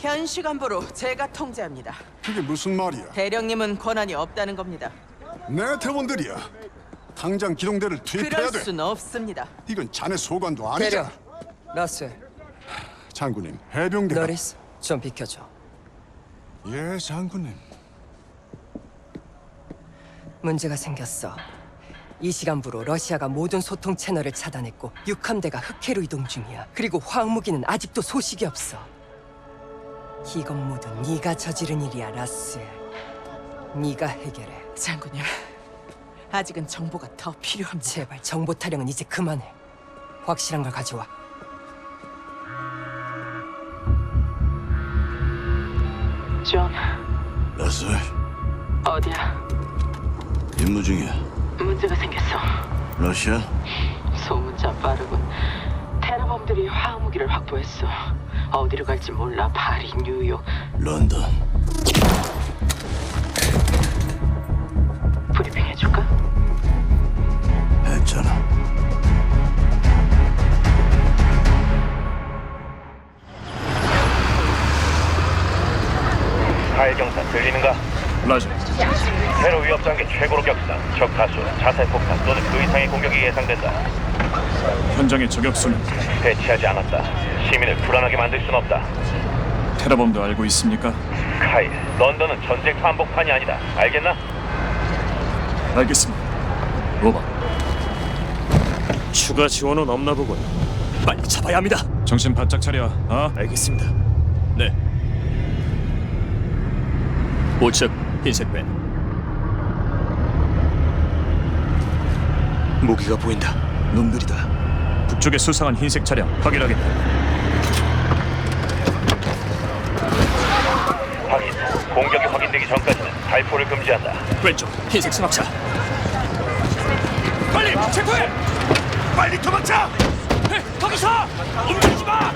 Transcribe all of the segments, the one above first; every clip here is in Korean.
현 시간부로 제가 통제합니다. 그게 무슨 말이야? 대령님은 권한이 없다는 겁니다. 내 대원들이야. 당장 기동대를 투입해야 그럴 돼. 순 없습니다. 이건 자네 소관도 아니잖아. 대령, 라스, 장군님, 해병대가 너리스 좀 비켜줘. 예, 장군님. 문제가 생겼어. 이 시간부로 러시아가 모든 소통 채널을 차단했고 육함대가 흑해로 이동 중이야. 그리고 화학무기는 아직도 소식이 없어. 이건 모두 네가 저지른 일이야, 라스. 네가 해결해. 장군님, 아직은 정보가 더 필요합니다. 제발 정보 타령은 이제 그만해. 확실한 걸 가져와. 존, 라스 어디야? 임무 중이야 문제가 생겼어. 러시아? 소문자 빠르군. 테러범들이 화학무기를 확보했어. 어디로 갈지 몰라. 파리, 뉴욕. 런던 라자, 테러 위협 단계 최고로 격상, 적 다수, 자살 폭탄 또는 그 이상의 공격이 예상된다. 현장의 저격수는 배치하지 않았다. 시민을 불안하게 만들 순 없다. 테러범도 알고 있습니까? 카일, 런던은 전쟁터 한복판이 아니다. 알겠나? 알겠습니다. 로바. 추가 지원은 없나 보군. 빨리 잡아야 합니다. 정신 바짝 차려. 아? 알겠습니다. 네. 우측 흰색 밴. 무기가 보인다 놈들이다 북쪽에 수상한 흰색 차량 확인하겠다. 확인. 공격이 확인되기 전까지는 발포를 금지한다. 왼쪽 흰색 승합차. 빨리 체포해! 빨리 도망쳐! 거기서 움직이지 마!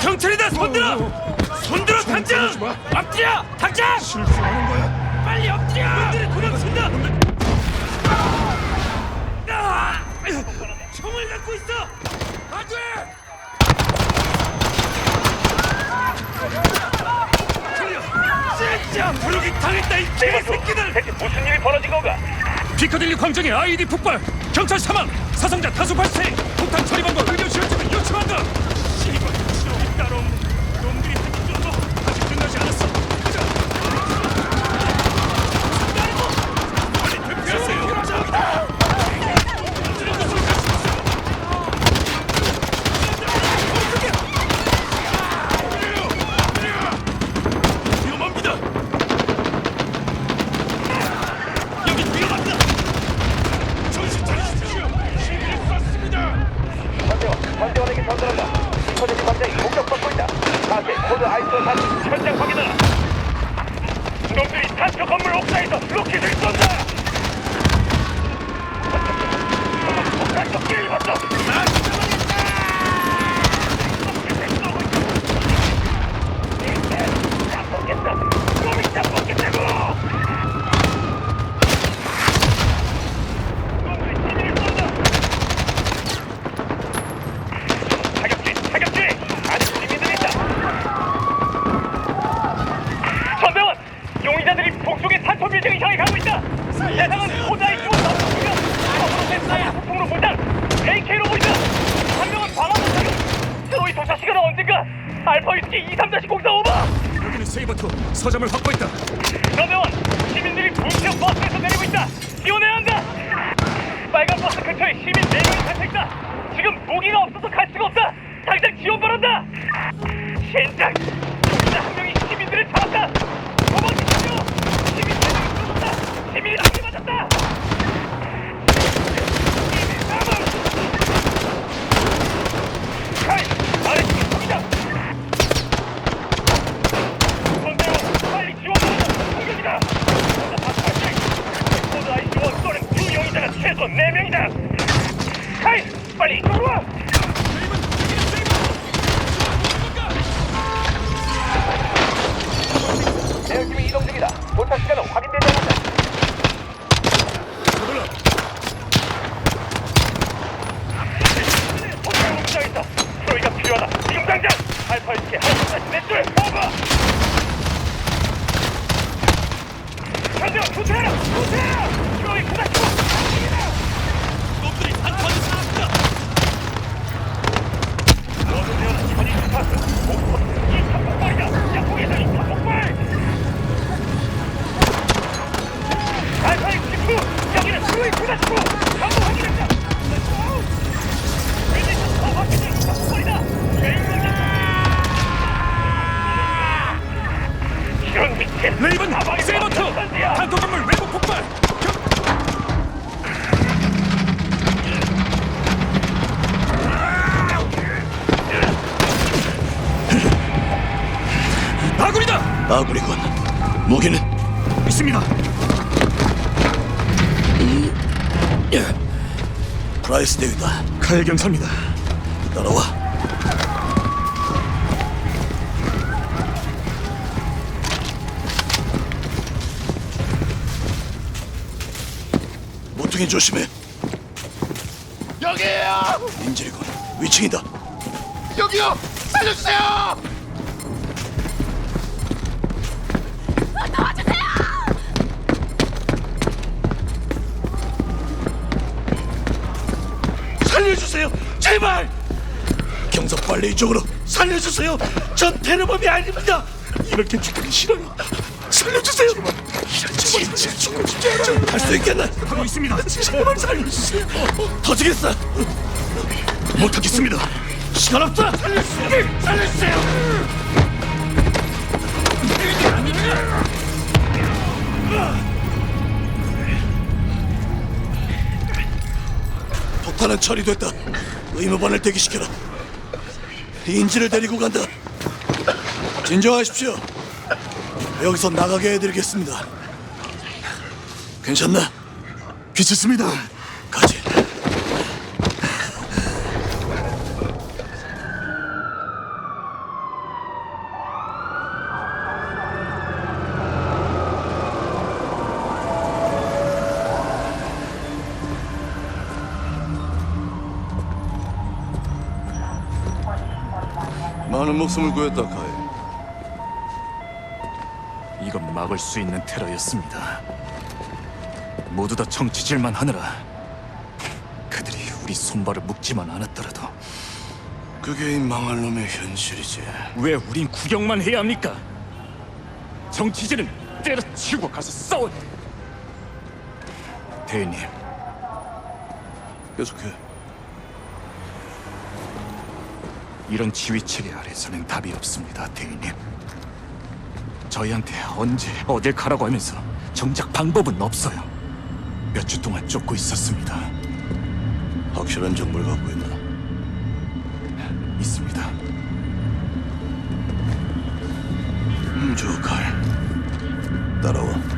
경찰이다 손들어! 손들어 당장! 엎드려 당장! 실수하는 거야? 빨리 엎드려! 놈들이 도망친다! 아! 총을 갖고 있어! 안 돼! 진짜 부르기 당했다 이 개새끼들! 대체 무슨 일이 벌어진 건가? 피카딜리 광장의 아이디 폭발! 경찰 사망! 사상자 다수 발생! 폭탄 처리반과 의료 지원팀을 요청한다! 전달한다. 인터넷 광장이 공격받고 있다. 다시 코드 아이소 40 현장 확인하라. 단체 건물 옥상에서 로켓을 쏜다. 폭탄 적기를 입었어. 잡겠다. 놈이 잡겠다고. 놈들이 시민을 쏜다. 사격지, 사격지! 아직 시민들이 있다! 전대원! 용의자들이 북쪽의 산소 빌딩을 향해 가고 있다! 대상은 호자의 쪽 남쪽이며 적으로 댄사의 소통으로 불탄 AK로 보인다! 한 명은 방어구 착용! 트로이 도착 시간은 언젠가! 알파 위스키 23-04 오버! 여기는 세이버투 서점을 확보했다 전대원! 시민들이 불쾌한 버스에서 내리고 있다! 지원해야 한다! 빨간 버스 근처에 시민 4명이 갇혀있다! 지금 무기가 없어서 갈 수가 없다! 당장 지원 바란다! 신장! 맷돌 오버. 현대와 도태하라. 도태하라. 주로이 부닥치고. 놈들이 단판을 쌓았다. 너도 되어라 전이 스타트. 목포 이 폭발이다. 약 레이븐 세이버트. 단독 건물 외부 폭발 아군이다 아구리군. 무기는 있습니다 프라이스 대위다. 칼 경사입니다 따라와. 모퉁이 조심해. 여기에요! 인질이군. 위층이다. 여기요! 살려주세요! 살려주세요. 제발. 경석 빨리 이쪽으로 살려주세요. 전 테러범이 아닙니다. 이렇게 죽기 싫어요. 살려주세요. 진짜 죽고 싶지. 할수 있겠나? 하고 있습니다 제발 살려주세요. 터지겠어. 못하겠습니다. 시간 없다. 살려주세요. 살려주세요. 폭탄은 처리됐다. 의무반을 대기시켜라. 인지를 데리고 간다. 진정하십시오. 여기서 나가게 해드리겠습니다. 괜찮나? 괜찮습니다. 가지. 많은 목숨을 구했다, 카이. 이건 막을 수 있는 테러였습니다 모두 다 정치질만 하느라 그들이 우리 손발을 묶지만 않았더라도 그게 이 망할 놈의 현실이지. 왜 우린 구경만 해야 합니까? 정치질은 때려치우고 가서 싸워. 대인님, 계속해. 이런 지휘 체계 아래서는 답이 없습니다, 대인님. 저희한테 언제 어딜 가라고 하면서 정작 방법은 없어요. 몇 주 동안 쫓고 있었습니다. 확실한 정보를 갖고 있나? 있습니다. 음, 저 칼. 따라와.